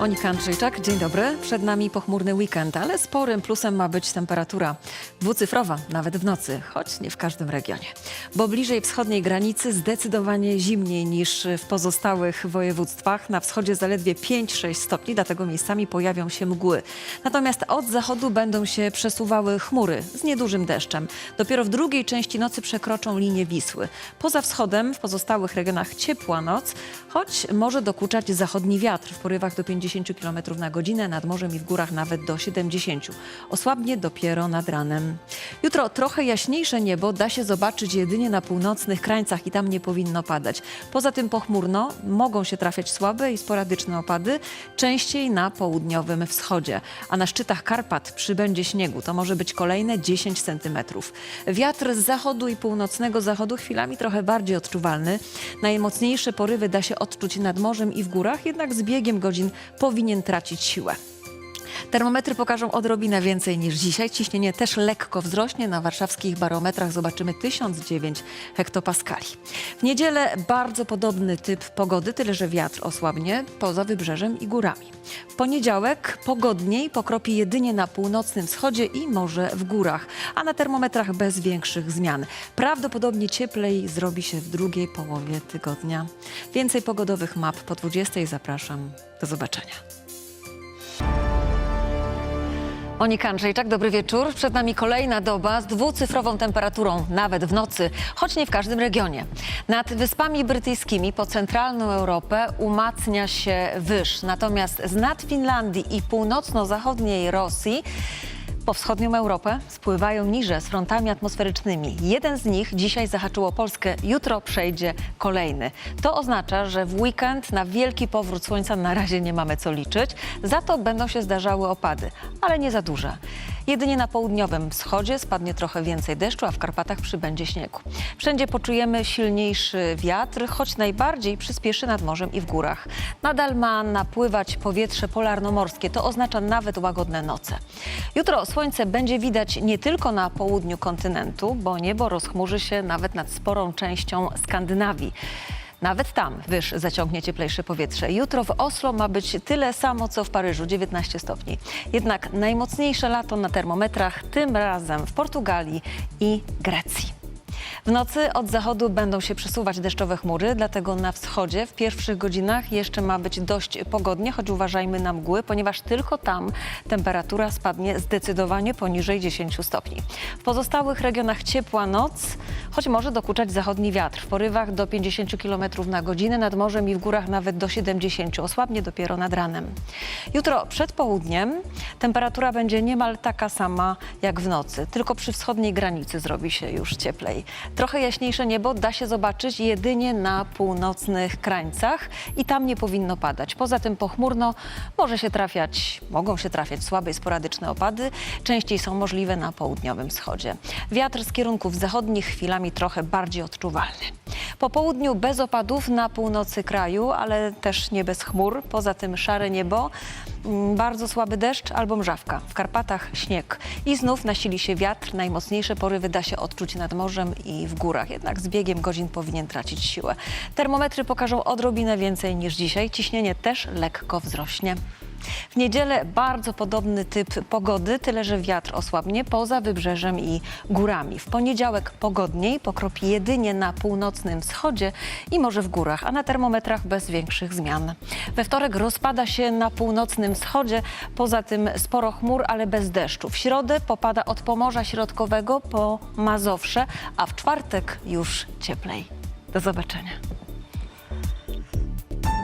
Monika Andrzejczak, dzień dobry. Przed nami pochmurny weekend, ale sporym plusem ma być temperatura dwucyfrowa, nawet w nocy, choć nie w każdym regionie. Bo bliżej wschodniej granicy zdecydowanie zimniej niż w pozostałych województwach. Na wschodzie zaledwie 5-6 stopni, dlatego miejscami pojawią się mgły. Natomiast od zachodu będą się przesuwały chmury z niedużym deszczem. Dopiero w drugiej części nocy przekroczą linię Wisły. Poza wschodem w pozostałych regionach ciepła noc, choć może dokuczać zachodni wiatr w porywach do 50 km na godzinę, nad morzem i w górach nawet do 70. Osłabnie dopiero nad ranem. Jutro trochę jaśniejsze niebo da się zobaczyć jedynie na północnych krańcach i tam nie powinno padać. Poza tym pochmurno mogą się trafiać słabe i sporadyczne opady, częściej na południowym wschodzie. A na szczytach Karpat przybędzie śniegu. To może być kolejne 10 centymetrów. Wiatr z zachodu i północnego zachodu chwilami trochę bardziej odczuwalny. Najmocniejsze porywy da się odczuć nad morzem i w górach, jednak z biegiem godzin powinien tracić siłę. Termometry pokażą odrobinę więcej niż dzisiaj. Ciśnienie też lekko wzrośnie. Na warszawskich barometrach zobaczymy 1009 hektopaskali. W niedzielę bardzo podobny typ pogody, tyle że wiatr osłabnie poza wybrzeżem i górami. W poniedziałek pogodniej pokropi jedynie na północnym wschodzie i może w górach, a na termometrach bez większych zmian. Prawdopodobnie cieplej zrobi się w drugiej połowie tygodnia. Więcej pogodowych map po 20 zapraszam. Do zobaczenia. Monika Andrzejczak, dobry wieczór. Przed nami kolejna doba z dwucyfrową temperaturą, nawet w nocy, choć nie w każdym regionie. Nad Wyspami Brytyjskimi po centralną Europę umacnia się wyż, natomiast z nad Finlandii i północno-zachodniej Rosji po wschodnią Europę spływają niże z frontami atmosferycznymi. Jeden z nich dzisiaj zahaczyło Polskę, jutro przejdzie kolejny. To oznacza, że w weekend na wielki powrót słońca na razie nie mamy co liczyć. Za to będą się zdarzały opady, ale nie za duże. Jedynie na południowym wschodzie spadnie trochę więcej deszczu, a w Karpatach przybędzie śniegu. Wszędzie poczujemy silniejszy wiatr, choć najbardziej przyspieszy nad morzem i w górach. Nadal ma napływać powietrze polarnomorskie, to oznacza nawet łagodne noce. Jutro słońce będzie widać nie tylko na południu kontynentu, bo niebo rozchmurzy się nawet nad sporą częścią Skandynawii. Nawet tam wyż zaciągnie cieplejsze powietrze. Jutro w Oslo ma być tyle samo co w Paryżu 19 stopni. Jednak najmocniejsze lato na termometrach tym razem w Portugalii i Grecji. W nocy od zachodu będą się przesuwać deszczowe chmury, dlatego na wschodzie w pierwszych godzinach jeszcze ma być dość pogodnie, choć uważajmy na mgły, ponieważ tylko tam temperatura spadnie zdecydowanie poniżej 10 stopni. W pozostałych regionach ciepła noc, choć może dokuczać zachodni wiatr w porywach do 50 km na godzinę, nad morzem i w górach nawet do 70, osłabnie dopiero nad ranem. Jutro przed południem temperatura będzie niemal taka sama jak w nocy, tylko przy wschodniej granicy zrobi się już cieplej. Trochę jaśniejsze niebo da się zobaczyć jedynie na północnych krańcach i tam nie powinno padać. Poza tym pochmurno może się trafiać, mogą się trafiać słabe i sporadyczne opady, częściej są możliwe na południowym wschodzie. Wiatr z kierunków zachodnich chwilami trochę bardziej odczuwalny. Po południu bez opadów na północy kraju, ale też nie bez chmur. Poza tym szare niebo, mm, bardzo słaby deszcz albo mrzawka. W Karpatach śnieg. I znów nasili się wiatr. Najmocniejsze porywy da się odczuć nad morzem i w górach. Jednak z biegiem godzin powinien tracić siłę. Termometry pokażą odrobinę więcej niż dzisiaj. Ciśnienie też lekko wzrośnie. W niedzielę bardzo podobny typ pogody, tyle że wiatr osłabnie poza wybrzeżem i górami. W poniedziałek pogodniej, pokropi jedynie na północnym wschodzie i może w górach, a na termometrach bez większych zmian. We wtorek rozpada się na północnym wschodzie, poza tym sporo chmur, ale bez deszczu. W środę popada od Pomorza Środkowego po Mazowsze, a w czwartek już cieplej. Do zobaczenia.